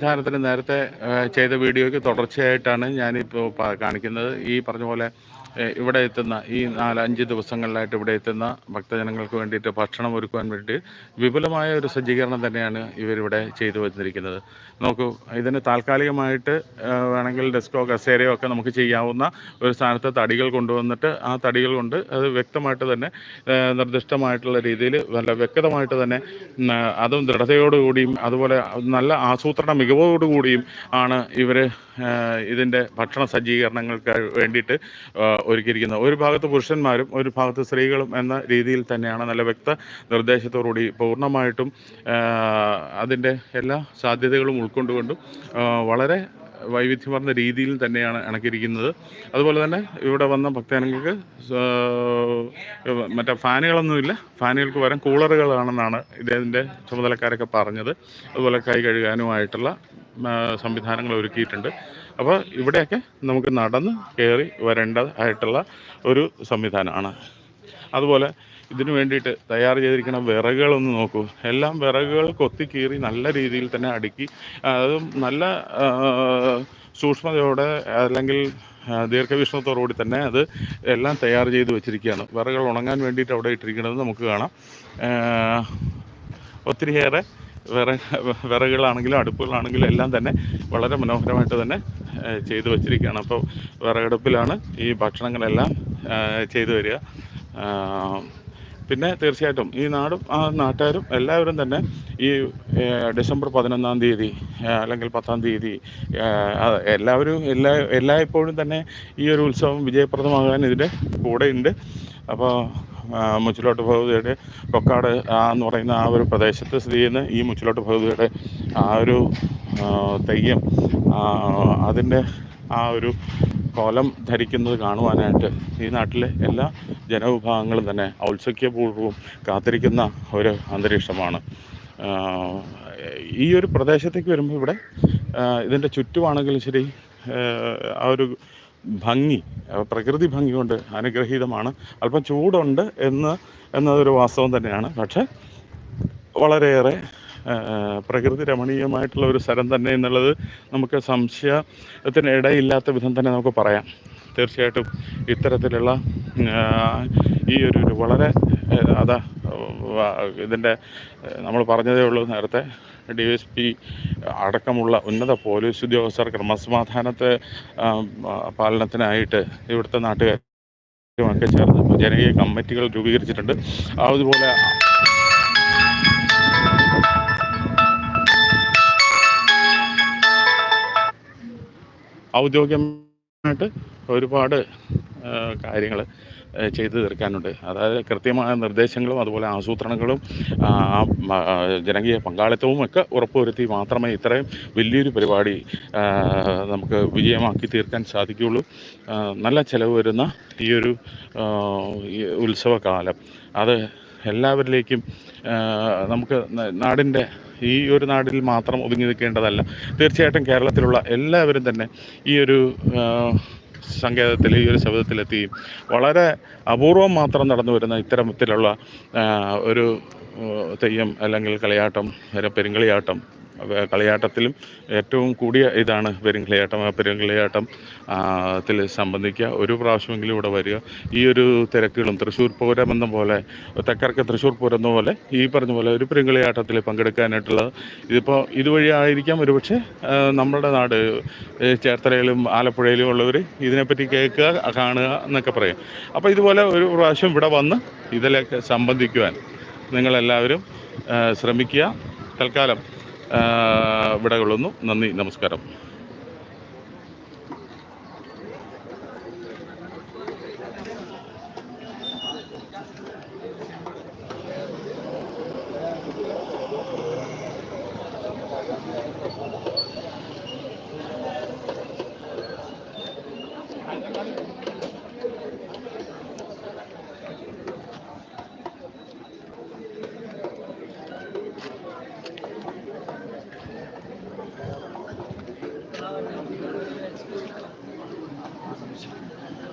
ഉദാഹരണത്തിന് നേരത്തെ ചെയ്ത വീഡിയോയ്ക്ക് തുടർച്ചയായിട്ടാണ് ഞാനിപ്പോൾ കാണിക്കുന്നത്. ഈ പറഞ്ഞ പോലെ ഇവിടെ എത്തുന്ന ഈ നാലഞ്ച് ദിവസങ്ങളിലായിട്ട് ഇവിടെ എത്തുന്ന ഭക്തജനങ്ങൾക്ക് വേണ്ടിയിട്ട് ഭക്ഷണം ഒരുക്കുവാൻ വേണ്ടി വിപുലമായ ഒരു സജ്ജീകരണം തന്നെയാണ് ഇവരിവിടെ ചെയ്തു വന്നിരിക്കുന്നത്. നോക്കൂ ഇതിന് താൽക്കാലികമായിട്ട് വേണമെങ്കിൽ ഡെസ്കോ കസേരയോ ഒക്കെ നമുക്ക് ചെയ്യാവുന്ന ഒരു സ്ഥാനത്ത് തടികൾ കൊണ്ടുവന്നിട്ട് ആ തടികൾ കൊണ്ട് അത് വ്യക്തമായിട്ട് തന്നെ നിർദ്ദിഷ്ടമായിട്ടുള്ള രീതിയിൽ നല്ല വ്യക്തമായിട്ട് തന്നെ അതും ദൃഢതയോടുകൂടിയും അതുപോലെ നല്ല ആസൂത്രണ മികവോടുകൂടിയും ആണ് ഇവർ ഇതിന്റെ ഭക്ഷണ സജ്ജീകരണങ്ങൾക്ക് വേണ്ടിയിട്ട് ഒരുക്കിയിരിക്കുന്നത്. ഒരു ഭാഗത്ത് പുരുഷന്മാരും ഒരു ഭാഗത്ത് സ്ത്രീകളും എന്ന രീതിയിൽ തന്നെയാണ് നല്ല വ്യക്ത നിർദ്ദേശത്തോടുകൂടി പൂർണമായിട്ടും അതിന്റെ എല്ലാ സാധ്യതകളും ഉൾക്കൊണ്ടുകൊണ്ടും വളരെ വൈവിധ്യമാർന്ന രീതിയിൽ തന്നെയാണ് ഇണക്കിയിരിക്കുന്നത്. അതുപോലെ തന്നെ ഇവിടെ വന്ന ഭക്തജനങ്ങൾക്ക് മറ്റേ ഫാനുകളൊന്നുമില്ല. ഫാനുകൾക്ക് പകരം കൂളറുകളാണെന്നാണ് ഇതിന്റെ ചുമതലക്കാരൊക്കെ പറഞ്ഞത്. അതുപോലെ കൈ കഴുകാനുമായിട്ടുള്ള സംവിധാനങ്ങൾ ഒരുക്കിയിട്ടുണ്ട്. അപ്പോൾ ഇവിടെയൊക്കെ നമുക്ക് നടന്ന് കയറി വരേണ്ടതായിട്ടുള്ള ഒരു സംവിധാനമാണ്. അതുപോലെ ഇതിനു വേണ്ടിയിട്ട് തയ്യാർ ചെയ്തിരിക്കുന്ന വിറകുകളൊന്ന് നോക്കൂ. എല്ലാം വിറകുകൾ കൊത്തിക്കീറി നല്ല രീതിയിൽ തന്നെ അടുക്കി അതും നല്ല സൂക്ഷ്മതയോടെ അല്ലെങ്കിൽ ദീർഘവീക്ഷണത്തോടുകൂടി തന്നെ അത് എല്ലാം തയ്യാർ ചെയ്ത് വെച്ചിരിക്കുകയാണ്. വിറകുകൾ ഉണങ്ങാൻ വേണ്ടിയിട്ട് അവിടെ ഇട്ടിരിക്കുന്നത് നമുക്ക് കാണാം. ഒത്തിരിയേറെ വിറ വിറകുകളാണെങ്കിലും അടുപ്പുകളാണെങ്കിലും എല്ലാം തന്നെ വളരെ മനോഹരമായിട്ട് തന്നെ ചെയ്തു വച്ചിരിക്കുകയാണ്. അപ്പോൾ വിറകടുപ്പിലാണ് ഈ ഭക്ഷണങ്ങളെല്ലാം ചെയ്തു വരിക. പിന്നെ തീർച്ചയായിട്ടും ഈ നാടും ആ നാട്ടുകാരും എല്ലാവരും തന്നെ ഈ ഡിസംബർ പതിനൊന്നാം തീയതി അല്ലെങ്കിൽ പത്താം തീയതി എല്ലാവരും എല്ലാ എല്ലായ്പ്പോഴും തന്നെ ഈ ഒരു ഉത്സവം വിജയപ്രദമാകാൻ ഇതിന്റെ കൂടെയുണ്ട്. അപ്പോൾ മുച്ചിലോട്ട് ഭഗവതിയുടെ കൊക്കാട് എന്ന് പറയുന്ന ആ ഒരു പ്രദേശത്ത് സ്ഥിതി ചെയ്യുന്ന ഈ മുച്ചിലോട്ട് ഭഗവതിയുടെ ആ ഒരു തെയ്യം അതിന്റെ ആ ഒരു കോലം ധരിക്കുന്നത് കാണുവാനായിട്ട് ഈ നാട്ടിലെ എല്ലാ ജനവിഭാഗങ്ങളും തന്നെ ഔത്സുക്യപൂർവം കാത്തിരിക്കുന്ന ഒരു അന്തരീക്ഷമാണ്. ഈ ഒരു പ്രദേശത്തേക്ക് വരുമ്പോൾ ഇവിടെ ഇതിന്റെ ചുറ്റുമാണെങ്കിലും ശരി ആ ഒരു ഭംഗി പ്രകൃതി ഭംഗി കൊണ്ട് അനുഗ്രഹീതമാണ്. അല്പം ചൂടുണ്ട് എന്ന് എന്നതൊരു വാസ്തവം തന്നെയാണ്. പക്ഷേ വളരെയേറെ പ്രകൃതി രമണീയമായിട്ടുള്ള ഒരു സ്ഥലം തന്നെ എന്നുള്ളത് നമുക്ക് സംശയത്തിന് ഇടയില്ലാത്ത വിധം തന്നെ നമുക്ക് പറയാം. തീർച്ചയായിട്ടും ഇത്തരത്തിലുള്ള ഈ ഒരു വളരെ അതാ ഇതിന്റെ നമ്മൾ പറഞ്ഞതേ ഉള്ളൂ നേരത്തെ ഡി എസ് പി അടക്കമുള്ള ഉന്നത പോലീസ് ഉദ്യോഗസ്ഥർ ക്രമസമാധാനത്തെ പാലനത്തിനായിട്ട് ഇവിടുത്തെ നാട്ടുകാരുമൊക്കെ ചേർന്ന് ജനകീയ കമ്മിറ്റികൾ രൂപീകരിച്ചിട്ടുണ്ട്. അതുപോലെ ഔദ്യോഗികമായിട്ട് ഒരുപാട് കാര്യങ്ങൾ ചെയ്തു തീർക്കാനുണ്ട്. അതായത് കൃത്യമായ നിർദ്ദേശങ്ങളും അതുപോലെ ആസൂത്രണങ്ങളും ജനകീയ പങ്കാളിത്തവും ഒക്കെ ഉറപ്പുവരുത്തി മാത്രമേ ഇത്രയും വലിയൊരു പരിപാടി നമുക്ക് വിജയമാക്കി തീർക്കാൻ സാധിക്കുകയുള്ളൂ. നല്ല ചിലവ് വരുന്ന ഈ ഒരു ഉത്സവകാലം. അത് എല്ലാവരിലേക്കും നമുക്ക് നാടിന്റെ ഈ ഒരു നാടിൽ മാത്രം ഒതുങ്ങി നിൽക്കേണ്ടതല്ല. തീർച്ചയായിട്ടും കേരളത്തിലുള്ള എല്ലാവരും തന്നെ ഈ ഒരു സങ്കേതത്തിൽ ഈ ഒരു ശബ്ദത്തിലെത്തി. വളരെ അപൂർവം മാത്രം നടന്നു വരുന്ന ഇത്തരത്തിലുള്ള ഒരു തെയ്യം അല്ലെങ്കിൽ കളിയാട്ടം പെരുങ്കളിയാട്ടം കളിയാട്ടത്തിലും ഏറ്റവും കൂടിയ ഇതാണ് പെരുങ്കളിയാട്ടം ആ പെരുങ്കളിയാട്ടം ത്തിൽ സംബന്ധിക്കുക. ഒരു പ്രാവശ്യമെങ്കിലും ഇവിടെ വരിക. ഈ ഒരു തിരക്കുകളും തൃശ്ശൂർ പൂരം എന്ന പോലെ തെക്കർക്ക് തൃശ്ശൂർ പൂരം എന്ന പോലെ ഈ പറഞ്ഞ പോലെ ഒരു പെരുങ്കളിയാട്ടത്തിൽ പങ്കെടുക്കാനായിട്ടുള്ളത് ഇതിപ്പോൾ ഇതുവഴിയായിരിക്കാം ഒരുപക്ഷെ നമ്മുടെ നാട് ചേർത്തലയിലും ആലപ്പുഴയിലും ഉള്ളവർ ഇതിനെപ്പറ്റി കേൾക്കുക കാണുക എന്നൊക്കെ പറയും. അപ്പോൾ ഇതുപോലെ ഒരു പ്രാവശ്യം ഇവിടെ വന്ന് ഇതിലൊക്കെ സംബന്ധിക്കുവാൻ നിങ്ങളെല്ലാവരും ശ്രമിക്കുക. തൽക്കാലം ഇവിടെ നന്ദി നമസ്കാരം. 감사합니다.